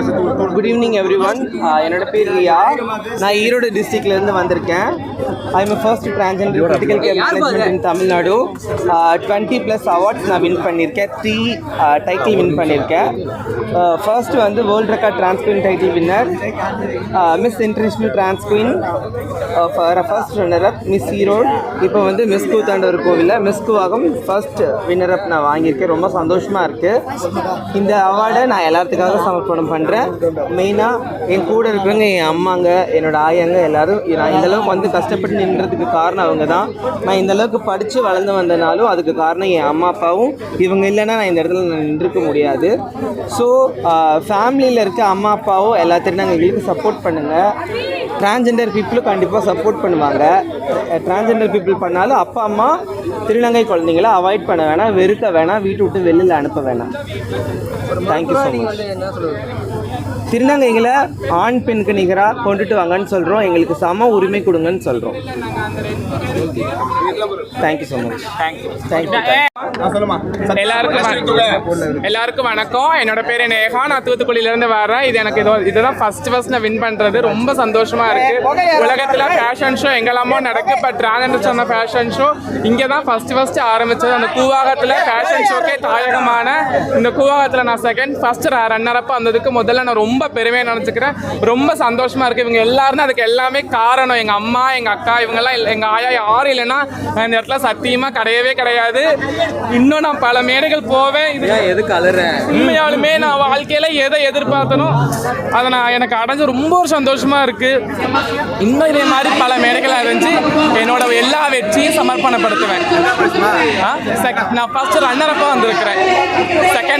que se tuvo good evening everyone என்னோட பேர் ரியா. நான் ஈரோடு டிஸ்ட்ரிக்ட்லேருந்து வந்திருக்கேன். I'm first transgender critical care management in Tamil Nadu twenty plus awards நான் வின் பண்ணியிருக்கேன். த்ரீ டைட்டில் வின் பண்ணியிருக்கேன். ஃபர்ஸ்ட் வந்து world record trans queen title winner miss international trans queen for first runner up miss Erode இப்போ வந்து miss Koothandavar கோவிலில் miss Koovagam first winner up நான் வாங்கியிருக்கேன். ரொம்ப சந்தோஷமாக இருக்குது இந்த அவார்டை நான் எல்லாத்துக்காக சமர்ப்பணம் பண்ணுறேன் மெயினாக என் கூட இருக்கிறவங்க என் அம்மாங்க என்னோட ஆயாங்க எல்லாரும் நான் இந்த அளவுக்கு வந்து கஷ்டப்பட்டு நின்றதுக்கு காரணம் அவங்க தான் நான் இந்தளவுக்கு படித்து வளர்ந்து வந்தனாலும் அதுக்கு காரணம் என் அம்மா அப்பாவும். இவங்க இல்லைன்னா நான் இந்த இடத்துல நான் நின்றுக்க முடியாது. ஸோ ஃபேமிலியில் இருக்க அம்மா அப்பாவும் எல்லாத்தையும் நாங்கள் எங்களுக்கு சப்போர்ட் பண்ணுங்கள் டிரான்ஜெண்டர் பீப்புளும் கண்டிப்பாக சப்போர்ட் பண்ணுவாங்க. டிரான்ஜெண்டர் பீப்புள் பண்ணாலும் அப்பா அம்மா திருநங்கை குழந்தைங்கள அவாய்ட் பண்ண வேணாம் வெறுக்க வேணாம் வீட்டு விட்டு வெளியில் அனுப்ப வேணாம். தேங்க்யூ ஸோ மச் திருநங்கைகளை ஆண் பெண்ணுக்கு நிகராக கொண்டுட்டு வாங்கன்னு சொல்கிறோம் எங்களுக்கு சம உரிமை கொடுங்கன்னு சொல்கிறோம் தேங்க்யூ ஸோ மச் தேங்க்யூ எல்லாருக்கும் வணக்கம். எல்லாருக்கும் வணக்கம். என்னோட பேர் நேஹா நான் தூத்துக்குடியில இருந்து வரேன் இது எனக்கு இதோ இதுதான் ஃபர்ஸ்ட் ஃபர்ஸ்ட் நான் வின் பண்றது. ரொம்ப சந்தோஷமா இருக்கு. உலகத்துல ஃபேஷன் ஷோ எங்கெல்லாமோ நடக்கு. பட் டிராகன் சொன்ன ஃபேஷன் ஷோ இங்கே தான் ஃபர்ஸ்ட் ஃபர்ஸ்ட் ஆரம்பிச்சது. அந்த கூவாகத்துல ஃபேஷன் ஷோக்கே தாயகமான இந்த கூவாகத்துல நான் செகண்ட் ஃபர்ஸ்ட் ரன்னர் அப்ப வந்ததுக்கு முதல்ல நான் ரொம்ப பெருமையை நினைச்சுக்கிறேன். ரொம்ப சந்தோஷமா இருக்கு. இவங்க எல்லாரும் அதுக்கு எல்லாமே காரணம். எங்க அம்மா எங்க அக்கா இவங்க எல்லாம் இல்ல- எங்க ஆயா யாரும் இல்லைன்னா இந்த இடத்துல சத்தியமா கிடையவே கிடையாது. இன்னும் நான் பல மேடைகள் போவேன். இது எதுக்கு அழுறேன் உண்மையாலுமே நான் வாழ்க்கையில எதை எதிர்பார்த்தனோ அதை நான் எனக்கு அடைஞ்சு ரொம்ப ஒரு சந்தோஷமா இருக்கு. இன்னும் இதே மாதிரி பல மேடைகள் அடைஞ்சு என்னோட எல்லா வெற்றியும் சமர்ப்பணப்படுத்துவேன். நான் ஃபர்ஸ்ட் ரன்னர் அப்பா வந்திருக்கிறேன்.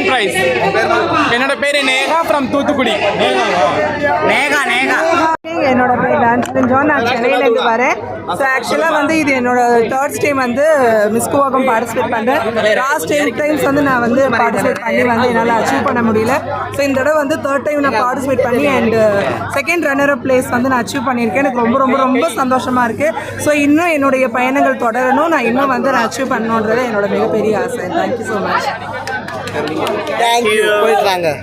செகண்ட் ப்ரைஸ் என்னோட பேரு நேகா ஃப்ரம் தூத்துக்குடி. நேகா நேகா. என்னோட பேர் டான்ஸ் ஜான் நான் சென்னையிலேருந்து வரேன். ஸோ ஆக்சுவலாக வந்து இது என்னோட தேர்ட் டைம் வந்து மிஸ் குவாகம் பார்ட்டிசிபேட் பண்ணுறேன் லாஸ்ட் எயிட் டைம்ஸ் வந்து நான் வந்து பார்ட்டிசிபேட் பண்ணி வந்து என்னால் அச்சீவ் பண்ண முடியல. ஸோ இந்த தடவை வந்து தேர்ட் டைம் நான் பார்ட்டிசிபேட் பண்ணி அண்ட் செகண்ட் ரன்னர் பிளேஸ் வந்து நான் அச்சீவ் பண்ணியிருக்கேன். எனக்கு ரொம்ப ரொம்ப ரொம்ப சந்தோஷமாக இருக்குது ஸோ இன்னும் என்னுடைய பயணங்கள் தொடரணும். நான் இன்னும் வந்து நான் அச்சீவ் பண்ணணுன்றது என்னோட மிகப்பெரிய ஆசை. Thank you so much thank you போயிட்டு வாங்க